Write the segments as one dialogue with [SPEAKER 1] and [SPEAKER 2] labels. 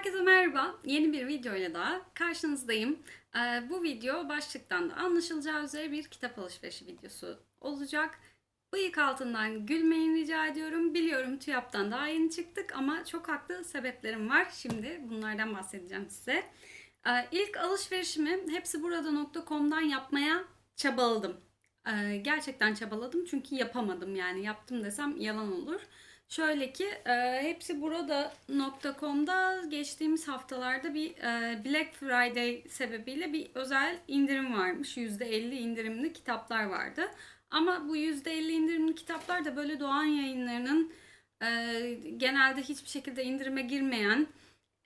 [SPEAKER 1] Herkese merhaba. Yeni bir video ile daha karşınızdayım. Ee, bu video başlıktan da anlaşılacağı üzere bir kitap alışverişi videosu olacak. Bıyık altından gülmeyin rica ediyorum. Biliyorum TÜYAP'tan daha yeni çıktık ama çok haklı sebeplerim var. Şimdi bunlardan bahsedeceğim size. Ee, ilk alışverişimi hepsi burada.com'dan yapmaya çabaladım. Ee, gerçekten çabaladım çünkü yapamadım yani yaptım desem yalan olur. Şöyle ki e, hepsi burada.com'da geçtiğimiz haftalarda bir e, Black Friday sebebiyle bir özel indirim varmış. %50 indirimli kitaplar vardı. Ama bu %50 indirimli kitaplar da böyle Doğan yayınlarının e, genelde hiçbir şekilde indirime girmeyen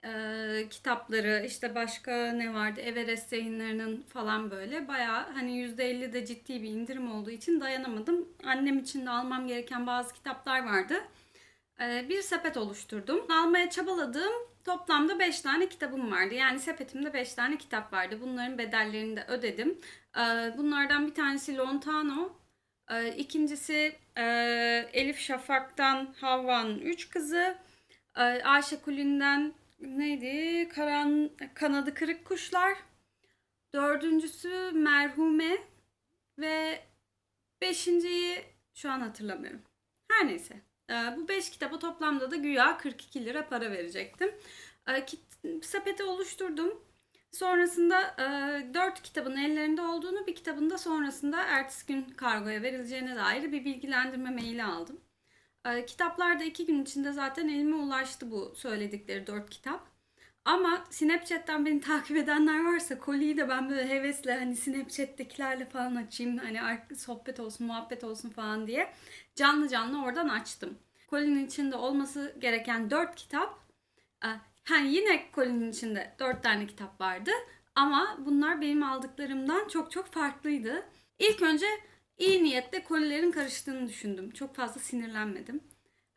[SPEAKER 1] e, kitapları işte başka ne vardı Everest yayınlarının falan böyle bayağı hani %50 de ciddi bir indirim olduğu için dayanamadım. Annem için de almam gereken bazı kitaplar vardı. Ee, bir sepet oluşturdum. Almaya çabaladığım toplamda 5 tane kitabım vardı. Yani sepetimde 5 tane kitap vardı. Bunların bedellerini de ödedim. Ee, bunlardan bir tanesi Lontano. Ee, ikincisi e, Elif Şafak'tan Havva'nın Üç Kızı. Ayşe Kulün'den neydi? Karan, Kanadı Kırık Kuşlar. Dördüncüsü Merhume. Ve beşinciyi şu an hatırlamıyorum. Her neyse. Ee, bu 5 kitaba toplamda da güya 42 lira para verecektim. Ee, sepeti oluşturdum. Sonrasında 4 e, kitabın ellerinde olduğunu, bir kitabın da sonrasında ertesi gün kargoya verileceğine dair bir bilgilendirme maili aldım. Ee, kitaplar da 2 gün içinde zaten elime ulaştı bu söyledikleri 4 kitap. Ama Snapchat'ten beni takip edenler varsa koliyi de ben böyle hevesle hani Snapchat'tekilerle falan açayım hani sohbet olsun muhabbet olsun falan diye canlı canlı oradan açtım. Kolinin içinde olması gereken 4 kitap hani yine kolinin içinde 4 tane kitap vardı ama bunlar benim aldıklarımdan çok çok farklıydı. İlk önce iyi niyetle kolilerin karıştığını düşündüm. Çok fazla sinirlenmedim.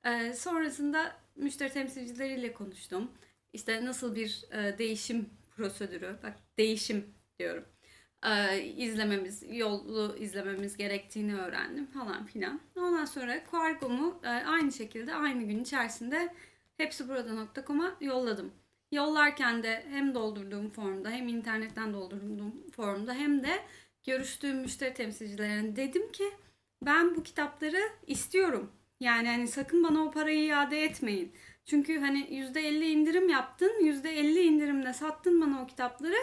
[SPEAKER 1] Ee, sonrasında müşteri temsilcileriyle konuştum işte nasıl bir e, değişim prosedürü, bak değişim diyorum, e, izlememiz, yolu izlememiz gerektiğini öğrendim falan filan. Ondan sonra kargomu e, aynı şekilde aynı gün içerisinde hepsi burada.com'a yolladım. Yollarken de hem doldurduğum formda hem internetten doldurduğum formda hem de görüştüğüm müşteri temsilcilerine dedim ki ben bu kitapları istiyorum. Yani hani sakın bana o parayı iade etmeyin. Çünkü hani %50 indirim yaptın. %50 indirimle sattın bana o kitapları.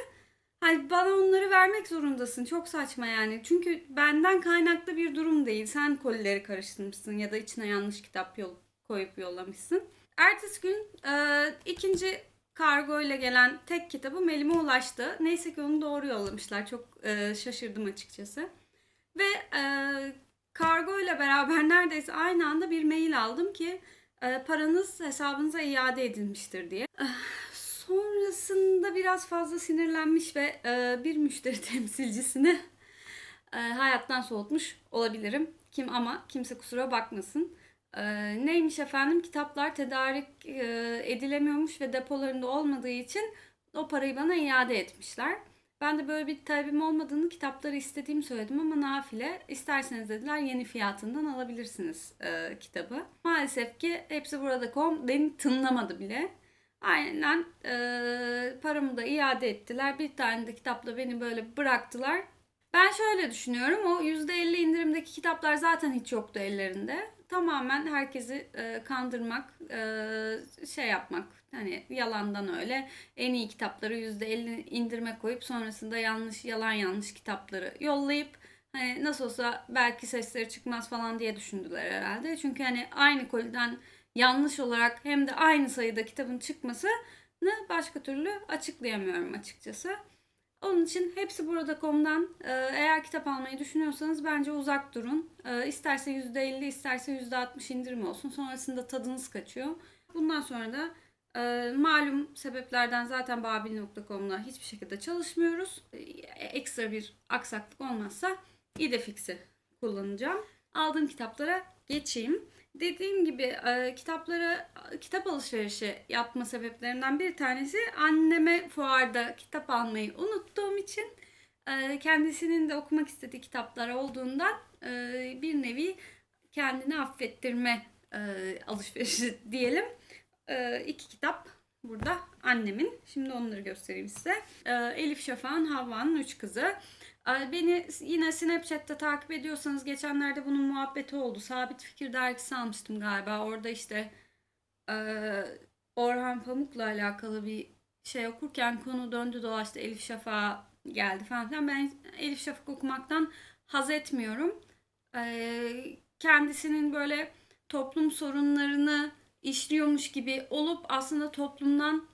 [SPEAKER 1] Hani bana onları vermek zorundasın. Çok saçma yani. Çünkü benden kaynaklı bir durum değil. Sen kolileri karıştırmışsın ya da içine yanlış kitap yol koyup yollamışsın. Ertesi gün e, ikinci kargo ile gelen tek kitabım elime ulaştı. Neyse ki onu doğru yollamışlar. Çok e, şaşırdım açıkçası. Ve e, kargo ile beraber neredeyse aynı anda bir mail aldım ki paranız hesabınıza iade edilmiştir diye. Ah, sonrasında biraz fazla sinirlenmiş ve e, bir müşteri temsilcisini e, hayattan soğutmuş olabilirim. Kim ama kimse kusura bakmasın. Neymiş efendim? Kitaplar tedarik edilemiyormuş ve depolarında olmadığı için o parayı bana iade etmişler. Ben de böyle bir talebim olmadığını kitapları istediğimi söyledim ama nafile isterseniz dediler yeni fiyatından alabilirsiniz e, kitabı. Maalesef ki hepsi burada.com beni tınlamadı bile. Aynen e, paramı da iade ettiler. Bir tane de kitapla beni böyle bıraktılar. Ben şöyle düşünüyorum. O %50 indirimdeki kitaplar zaten hiç yoktu ellerinde. Tamamen herkesi e, kandırmak, e, şey yapmak, Hani yalandan öyle en iyi kitapları %50 indirme koyup sonrasında yanlış yalan yanlış kitapları yollayıp hani nasıl olsa belki sesleri çıkmaz falan diye düşündüler herhalde. Çünkü hani aynı koliden yanlış olarak hem de aynı sayıda kitabın çıkmasını başka türlü açıklayamıyorum açıkçası. Onun için hepsi burada.com'dan e, eğer kitap almayı düşünüyorsanız bence uzak durun. E, isterse %50 isterse %60 indirim olsun. Sonrasında tadınız kaçıyor. Bundan sonra da ee, malum sebeplerden zaten babil.com'la hiçbir şekilde çalışmıyoruz. Ee, ekstra bir aksaklık olmazsa idefix'i kullanacağım. Aldığım kitaplara geçeyim. Dediğim gibi e, kitaplara kitap alışverişi yapma sebeplerinden bir tanesi anneme fuarda kitap almayı unuttuğum için e, kendisinin de okumak istediği kitaplar olduğundan e, bir nevi kendini affettirme e, alışverişi diyelim e, iki kitap Burada annemin. Şimdi onları göstereyim size. Elif Şafak'ın Havva'nın üç kızı. Ee, Beni yine Snapchat'te takip ediyorsanız geçenlerde bunun muhabbeti oldu. Sabit Fikir dergisi almıştım galiba. Orada işte e, Orhan Pamuk'la alakalı bir şey okurken konu döndü dolaştı. Elif Şafak geldi falan filan. Ben Elif Şafak okumaktan haz etmiyorum. Ee, kendisinin böyle toplum sorunlarını işliyormuş gibi olup aslında toplumdan e,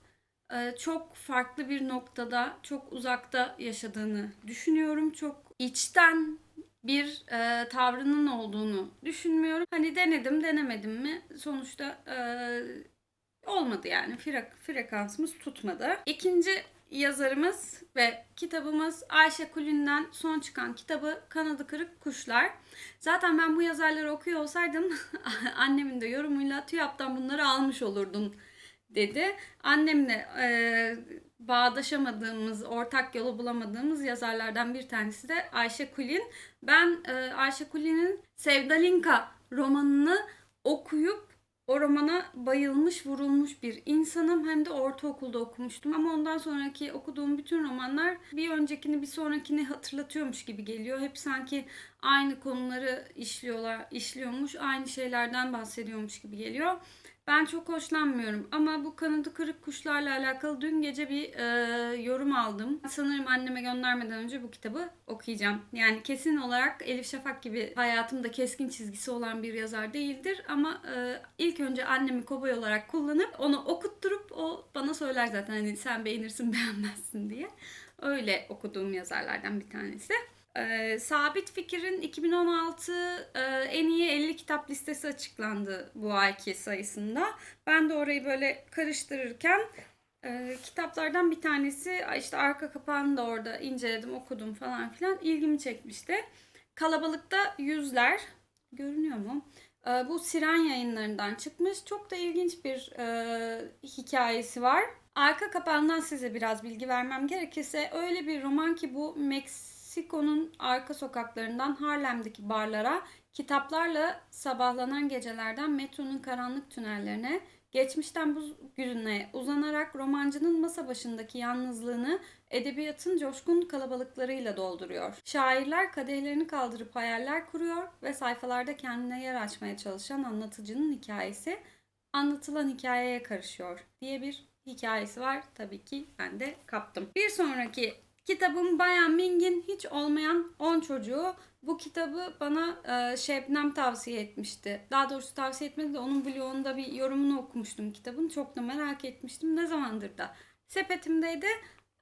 [SPEAKER 1] çok farklı bir noktada, çok uzakta yaşadığını düşünüyorum. Çok içten bir e, tavrının olduğunu düşünmüyorum. Hani denedim, denemedim mi? Sonuçta e, olmadı yani. Frek, frekansımız tutmadı. İkinci yazarımız ve kitabımız Ayşe Kulün'den son çıkan kitabı Kanadı Kırık Kuşlar. Zaten ben bu yazarları okuyor olsaydım annemin de yorumuyla TÜYAP'tan bunları almış olurdun dedi. Annemle e, bağdaşamadığımız, ortak yolu bulamadığımız yazarlardan bir tanesi de Ayşe Kulin. Ben e, Ayşe Kulin'in Sevdalinka romanını okuyup o romana bayılmış, vurulmuş bir insanım. Hem de ortaokulda okumuştum. Ama ondan sonraki okuduğum bütün romanlar bir öncekini bir sonrakini hatırlatıyormuş gibi geliyor. Hep sanki aynı konuları işliyorlar, işliyormuş, aynı şeylerden bahsediyormuş gibi geliyor. Ben çok hoşlanmıyorum ama bu kanadı kırık kuşlarla alakalı dün gece bir e, yorum aldım. Sanırım anneme göndermeden önce bu kitabı okuyacağım. Yani kesin olarak Elif Şafak gibi hayatımda keskin çizgisi olan bir yazar değildir ama e, ilk önce annemi kobay olarak kullanıp onu okutturup o bana söyler zaten hani sen beğenirsin beğenmezsin diye. Öyle okuduğum yazarlardan bir tanesi. Ee, Sabit Fikir'in 2016 e, en iyi 50 kitap listesi açıklandı bu ayki sayısında. Ben de orayı böyle karıştırırken e, kitaplardan bir tanesi işte arka kapağını da orada inceledim okudum falan filan ilgimi çekmişti. Kalabalıkta Yüzler görünüyor mu? E, bu Siren yayınlarından çıkmış. Çok da ilginç bir e, hikayesi var. Arka kapağından size biraz bilgi vermem gerekirse öyle bir roman ki bu Max Meksiko'nun arka sokaklarından Harlem'deki barlara, kitaplarla sabahlanan gecelerden metronun karanlık tünellerine, geçmişten bugüne uzanarak romancının masa başındaki yalnızlığını edebiyatın coşkun kalabalıklarıyla dolduruyor. Şairler kadehlerini kaldırıp hayaller kuruyor ve sayfalarda kendine yer açmaya çalışan anlatıcının hikayesi anlatılan hikayeye karışıyor diye bir hikayesi var. Tabii ki ben de kaptım. Bir sonraki Kitabım Bayan Ming'in hiç olmayan 10 çocuğu. Bu kitabı bana e, Şebnem tavsiye etmişti. Daha doğrusu tavsiye etmedi de onun blogunda bir yorumunu okumuştum kitabın. Çok da merak etmiştim. Ne zamandır da sepetimdeydi.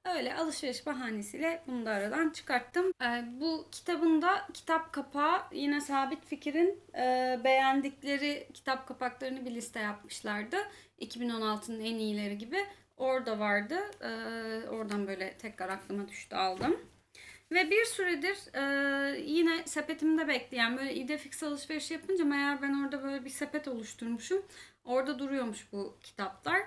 [SPEAKER 1] Öyle alışveriş bahanesiyle bunu da aradan çıkarttım. E, bu kitabında kitap kapağı yine Sabit Fikir'in e, beğendikleri kitap kapaklarını bir liste yapmışlardı. 2016'nın en iyileri gibi orada vardı. Ee, oradan böyle tekrar aklıma düştü aldım. Ve bir süredir e, yine sepetimde bekleyen böyle idefix alışveriş yapınca meğer ben orada böyle bir sepet oluşturmuşum. Orada duruyormuş bu kitaplar.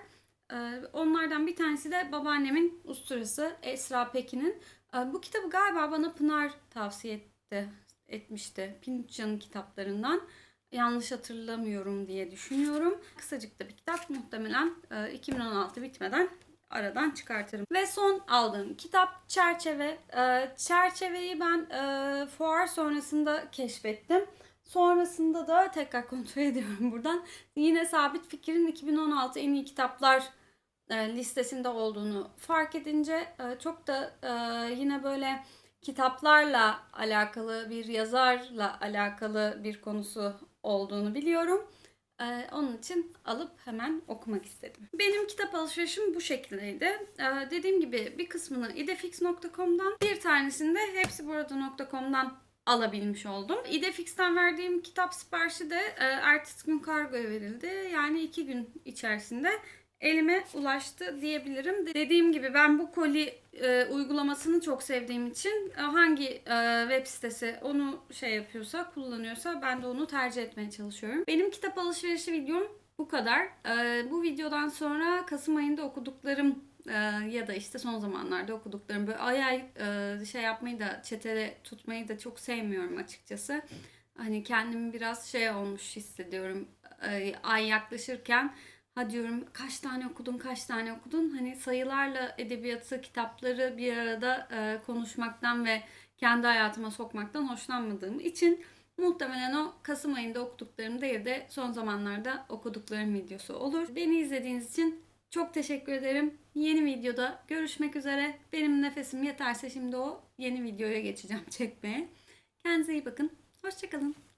[SPEAKER 1] E, onlardan bir tanesi de babaannemin usturası Esra Pekin'in. E, bu kitabı galiba bana Pınar tavsiye etti, etmişti. Pinuccia'nın kitaplarından yanlış hatırlamıyorum diye düşünüyorum. Kısacık da bir kitap muhtemelen 2016 e, bitmeden aradan çıkartırım. Ve son aldığım kitap Çerçeve. E, çerçeveyi ben e, fuar sonrasında keşfettim. Sonrasında da tekrar kontrol ediyorum buradan. Yine Sabit Fikir'in 2016 en iyi kitaplar listesinde olduğunu fark edince çok da yine böyle kitaplarla alakalı bir yazarla alakalı bir konusu olduğunu biliyorum. Ee, onun için alıp hemen okumak istedim. Benim kitap alışverişim bu şekildeydi. Ee, dediğim gibi bir kısmını idefix.com'dan, bir tanesini de hepsi burada.com'dan alabilmiş oldum. Idefix'ten verdiğim kitap siparişi de e, ertesi gün kargoya verildi. Yani iki gün içerisinde elime ulaştı diyebilirim. Dediğim gibi ben bu koli e, uygulamasını çok sevdiğim için e, hangi e, web sitesi onu şey yapıyorsa, kullanıyorsa ben de onu tercih etmeye çalışıyorum. Benim kitap alışverişi videom bu kadar. E, bu videodan sonra Kasım ayında okuduklarım e, ya da işte son zamanlarda okuduklarım böyle ay ay e, şey yapmayı da çetele tutmayı da çok sevmiyorum açıkçası. Hani kendimi biraz şey olmuş hissediyorum. E, ay yaklaşırken ha diyorum kaç tane okudun kaç tane okudun hani sayılarla edebiyatı kitapları bir arada e, konuşmaktan ve kendi hayatıma sokmaktan hoşlanmadığım için muhtemelen o Kasım ayında okuduklarım değil de son zamanlarda okuduklarım videosu olur. Beni izlediğiniz için çok teşekkür ederim. Yeni videoda görüşmek üzere. Benim nefesim yeterse şimdi o yeni videoya geçeceğim çekmeye. Kendinize iyi bakın. Hoşçakalın.